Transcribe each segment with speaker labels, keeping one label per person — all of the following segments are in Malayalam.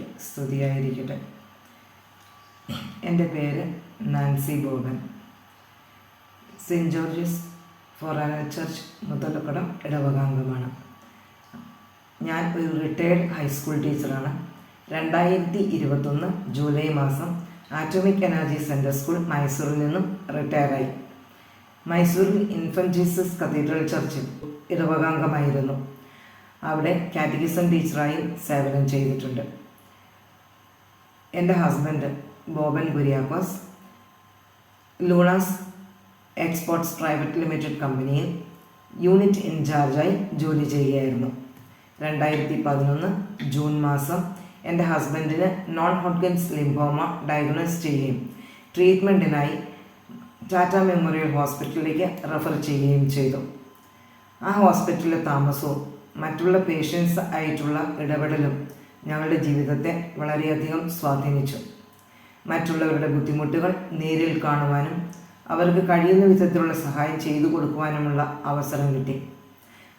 Speaker 1: ഈശോമിശിഹായിക്ക് സ്തുതിയായിരിക്കട്ടെ. എന്റെ പേര് Nancy Boban. Saint George's Forane church മുതലക്കടം ഇടവകാംഗമാണ്. ഞാൻ ഒരു റിട്ടയർഡ് ഹൈസ്കൂൾ ടീച്ചറാണ്. രണ്ടായിരത്തി ഇരുപത്തൊന്ന് ജൂലൈ മാസം ആറ്റോമിക് എനർജി സെന്റർ സ്കൂൾ മൈസൂരിൽ നിന്നും റിട്ടയറായി. മൈസൂരിൽ ഇൻഫന്റ് ജീസസ് കത്തീഡ്രൽ ചർച്ചിൽ ഇടവകാംഗമായിരുന്നു. അവിടെ കാറ്റഗിസം ടീച്ചറായും സേവനം ചെയ്തിട്ടുണ്ട്. എന്റെ husband Boban Kuriakose Lunas exports private limited കമ്പനിയിൽ യൂണിറ്റ് ഇൻചാർജായി ജോലി ചെയ്യുകയായിരുന്നു. രണ്ടായിരത്തി പതിനൊന്ന് ജൂൺ മാസം എന്റെ ഹസ്ബൻഡിന് നോൺ ഹോട്ട്ഗൻസ് ലിംഫോമ ഡയഗ്നോസ് ചെയ്യുകയും ട്രീറ്റ്മെന്റിനായി ടാറ്റ മെമ്മോറിയൽ ഹോസ്പിറ്റലിലേക്ക് റെഫർ ചെയ്യുകയും ചെയ്തു. ആ ഹോസ്പിറ്റലിലെ താമസവും മറ്റുള്ള പേഷ്യൻസ് ആയിട്ടുള്ള ഇടപെടലും ഞങ്ങളുടെ ജീവിതത്തെ വളരെയധികം സ്വാധീനിച്ചു. മറ്റുള്ളവരുടെ ബുദ്ധിമുട്ടുകൾ നേരിൽ കാണുവാനും അവർക്ക് കഴിയുന്ന വിധത്തിലുള്ള സഹായം ചെയ്തു കൊടുക്കുവാനുമുള്ള അവസരം കിട്ടി.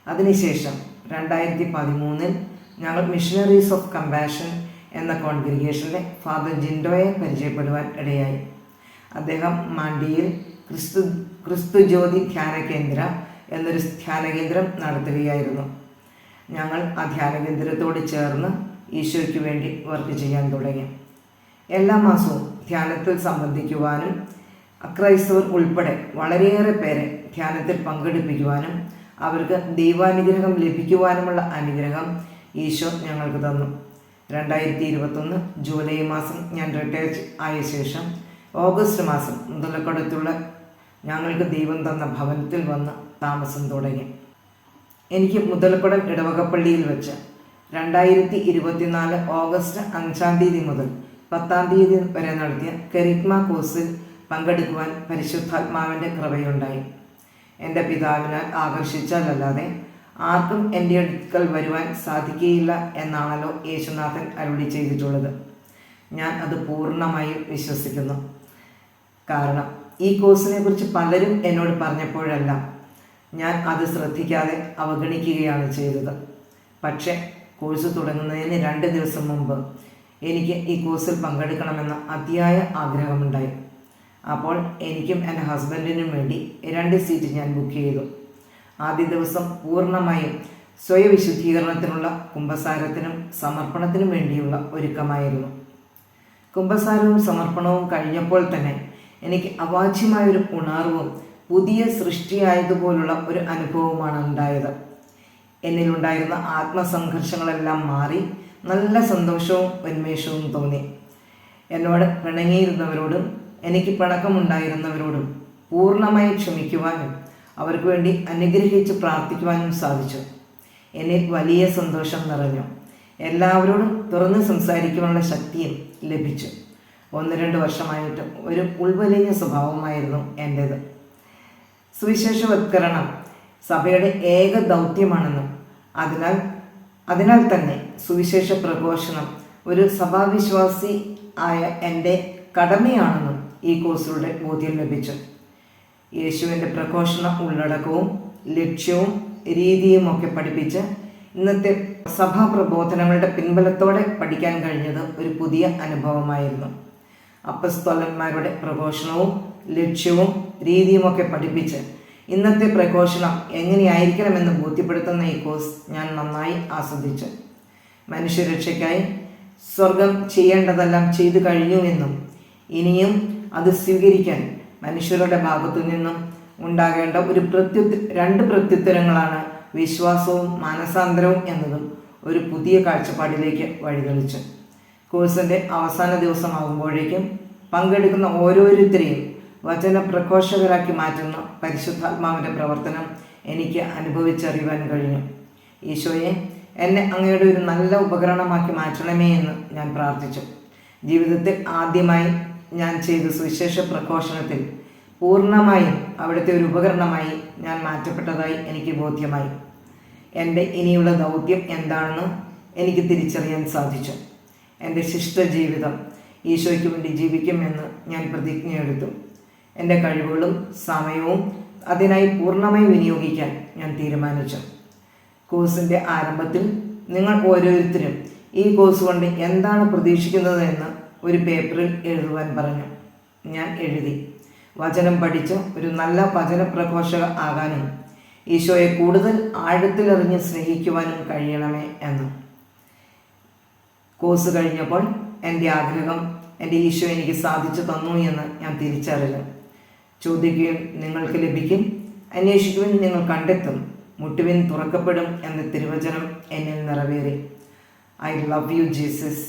Speaker 1: അതിനുശേഷം രണ്ടായിരത്തി പതിമൂന്നിൽ ഞങ്ങൾ മിഷനറീസ് ഓഫ് കമ്പാഷൻ എന്ന കോൺഗ്രിഗേഷനിലെ ഫാദർ ജിൻഡോയെ പരിചയപ്പെടുവാൻ ഇടയായി. അദ്ദേഹം മാണ്ടിയിൽ ക്രിസ്തു ക്രിസ്തു ജ്യോതി ധ്യാന കേന്ദ്ര എന്നൊരു ധ്യാന കേന്ദ്രം നടത്തുകയായിരുന്നു. ഞങ്ങൾ ആ ധ്യാന കേന്ദ്രത്തോട് ചേർന്ന് ഈശോയ്ക്ക് വേണ്ടി വർക്ക് ചെയ്യാൻ തുടങ്ങി. എല്ലാ മാസവും ധ്യാനത്തിൽ സംബന്ധിക്കുവാനും അക്രൈസ്തവർ ഉൾപ്പെടെ വളരെയേറെ പേരെ ധ്യാനത്തിൽ പങ്കെടുപ്പിക്കുവാനും അവർക്ക് ദൈവാനുഗ്രഹം ലഭിക്കുവാനുമുള്ള അനുഗ്രഹം ഈശോ ഞങ്ങൾക്ക് തന്നു. രണ്ടായിരത്തി ഇരുപത്തൊന്ന് ജൂലൈ മാസം ഞാൻ റിട്ടയർ ആയ ശേഷം ഓഗസ്റ്റ് മാസം മുതലക്കടുത്തുള്ള ഞങ്ങൾക്ക് ദൈവം തന്ന ഭവനത്തിൽ വന്ന് താമസം തുടങ്ങി. എനിക്ക് മുതലക്കുടം ഇടവകപ്പള്ളിയിൽ വെച്ച് രണ്ടായിരത്തി ഇരുപത്തിനാല് ഓഗസ്റ്റ് അഞ്ചാം തീയതി മുതൽ പത്താം തീയതി വരെ നടത്തിയ കെറിഗ്മ കോഴ്സിൽ പങ്കെടുക്കുവാൻ പരിശുദ്ധാത്മാവിന്റെ കൃപയുണ്ടായി. എന്റെ പിതാവിനാൽ ആകർഷിച്ചാലല്ലാതെ ആർക്കും എന്റെ അടുക്കൽ വരുവാൻ സാധിക്കുകയില്ല എന്നാണല്ലോ യേശുനാഥൻ അരുളി ചെയ്തിട്ടുള്ളത്. ഞാൻ അത് പൂർണമായും വിശ്വസിക്കുന്നു. കാരണം ഈ കോഴ്സിനെ കുറിച്ച് പലരും എന്നോട് പറഞ്ഞപ്പോഴെല്ലാം ഞാൻ അത് ശ്രദ്ധിക്കാതെ അവഗണിക്കുകയാണ് ചെയ്തത്. പക്ഷേ കോഴ്സ് തുടങ്ങുന്നതിന് രണ്ട് ദിവസം മുമ്പ് എനിക്ക് ഈ കോഴ്സിൽ പങ്കെടുക്കണമെന്ന അതിയായ ആഗ്രഹമുണ്ടായി. അപ്പോൾ എനിക്കും എന്റെ ഹസ്ബൻഡിനും വേണ്ടി രണ്ട് സീറ്റ് ഞാൻ ബുക്ക് ചെയ്തു. ആദ്യ ദിവസം പൂർണമായും സ്വയവിശുദ്ധീകരണത്തിനുള്ള കുംഭസാരത്തിനും സമർപ്പണത്തിനും വേണ്ടിയുള്ള ഒരുക്കമായിരുന്നു. കുംഭസാരവും സമർപ്പണവും കഴിഞ്ഞപ്പോൾ തന്നെ എനിക്ക് അവാച്യമായൊരു ഉണർവും പുതിയ സൃഷ്ടിയായതുപോലുള്ള ഒരു അനുഭവമാണ് ഉണ്ടായത്. എന്നിലുണ്ടായിരുന്ന ആത്മസംഘർഷങ്ങളെല്ലാം മാറി നല്ല സന്തോഷവും ഉന്മേഷവും തോന്നി. എന്നോട് പിണങ്ങിയിരുന്നവരോടും എനിക്ക് പിണക്കമുണ്ടായിരുന്നവരോടും പൂർണമായി ക്ഷമിക്കുവാനും അവർക്ക് വേണ്ടി അനുഗ്രഹിച്ച് പ്രാർത്ഥിക്കുവാനും സാധിച്ചു. എന്നിൽ വലിയ സന്തോഷം നിറഞ്ഞു. എല്ലാവരോടും തുറന്ന് സംസാരിക്കുവാനുള്ള ശക്തിയും ലഭിച്ചു. ഒന്ന് രണ്ട് വർഷമായിട്ട് ഒരു ഉൾവലിഞ്ഞ സ്വഭാവമായിരുന്നു എന്റേത് സുവിശേഷവത്കരണം സഭയുടെ ഏക ദൗത്യമാണെന്നും അതിനാൽ അതിനാൽ തന്നെ സുവിശേഷ പ്രഘോഷണം ഒരു സഭാവിശ്വാസി ആയ എന്റെ കടമയാണെന്നും ഈ കോഴ്സിലൂടെ ബോധ്യം ലഭിച്ചു. യേശുവിന്റെ പ്രഘോഷണ ഉള്ളടക്കവും ലക്ഷ്യവും രീതിയും ഒക്കെ പഠിപ്പിച്ച് ഇന്നത്തെ സഭാ പ്രബോധനങ്ങളുടെ പിൻബലത്തോടെ പഠിക്കാൻ കഴിഞ്ഞത് ഒരു പുതിയ അനുഭവമായിരുന്നു. അപ്പസ്തോലന്മാരുടെ പ്രഘോഷണവും ലക്ഷ്യവും രീതിയുമൊക്കെ പഠിപ്പിച്ച് ഇന്നത്തെ പ്രഘോഷണം എങ്ങനെയായിരിക്കണമെന്ന് ബോധ്യപ്പെടുത്തുന്ന ഈ കോഴ്സ് ഞാൻ നന്നായി ആസ്വദിച്ചു. മനുഷ്യരക്ഷയ്ക്കായി സ്വർഗം ചെയ്യേണ്ടതെല്ലാം ചെയ്തു കഴിഞ്ഞു എന്നും ഇനിയും അത് സ്വീകരിക്കാൻ മനുഷ്യരുടെ ഭാഗത്തു നിന്നും ഉണ്ടാകേണ്ട ഒരു പ്രത്യുത്ത രണ്ട് പ്രത്യുത്തരങ്ങളാണ് വിശ്വാസവും മാനസാന്തരവും എന്നതും ഒരു പുതിയ കാഴ്ചപ്പാടിലേക്ക് വഴിതെളിച്ചു കോഴ്സിന്റെ അവസാന ദിവസമാകുമ്പോഴേക്കും പങ്കെടുക്കുന്ന ഓരോരുത്തരെയും വചന പ്രഘോഷകരാക്കി മാറ്റുന്ന പരിശുദ്ധാത്മാവിന്റെ പ്രവർത്തനം എനിക്ക് അനുഭവിച്ചറിയുവാൻ കഴിഞ്ഞു. ഈശോയെ എന്നെ അങ്ങയുടെ ഒരു നല്ല ഉപകരണമാക്കി മാറ്റണമേ എന്ന് ഞാൻ പ്രാർത്ഥിച്ചു. ജീവിതത്തിൽ ആദ്യമായി ഞാൻ ചെയ്ത സുവിശേഷ പ്രഘോഷണത്തിൽ പൂർണമായും അവിടുത്തെ ഒരു ഉപകരണമായി ഞാൻ മാറ്റപ്പെട്ടതായി എനിക്ക് ബോധ്യമായി. എന്റെ ഇനിയുള്ള ദൗത്യം എന്താണെന്ന് എനിക്ക് തിരിച്ചറിയാൻ സാധിച്ചു. എന്റെ ശിഷ്ട ജീവിതം ഈശോയ്ക്ക് വേണ്ടി ജീവിക്കുമെന്ന് ഞാൻ പ്രതിജ്ഞയെടുത്തു. എന്റെ കഴിവുകളും സമയവും അതിനായി പൂർണമായി വിനിയോഗിക്കാൻ ഞാൻ തീരുമാനിച്ചു. കോഴ്സിന്റെ ആരംഭത്തിൽ നിങ്ങൾ ഓരോരുത്തരും ഈ കോഴ്സ് കൊണ്ട് എന്താണ് പ്രതീക്ഷിക്കുന്നതെന്ന് ഒരു പേപ്പറിൽ എഴുതുവാൻ പറഞ്ഞു. ഞാൻ എഴുതി. വചനം പഠിച്ച് ഒരു നല്ല വചന പ്രഘോഷക ആകാനും ഈശോയെ കൂടുതൽ ആഴത്തിലെറിഞ്ഞ് സ്നേഹിക്കുവാനും കഴിയണമേ എന്ന്. കോഴ്സ് കഴിഞ്ഞപ്പോൾ എന്റെ ആഗ്രഹം എന്റെ ഈശോ എനിക്ക് സാധിച്ചു തന്നു എന്ന് ഞാൻ തിരിച്ചറിഞ്ഞു. ചോദിക്കുകയും നിങ്ങൾക്ക് ലഭിക്കും. അന്വേഷിക്കുവിൻ നിങ്ങൾ കണ്ടെത്തും. മുട്ടുവിൻ തുറക്കപ്പെടും എന്ന തിരുവചനം എന്നിൽ നിറവേറി. I love you Jesus.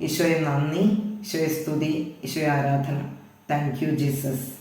Speaker 1: ഈശോയെ നന്ദി ഈശോയെ സ്തുതി ഈശോയെ ആരാധന. Thank you Jesus.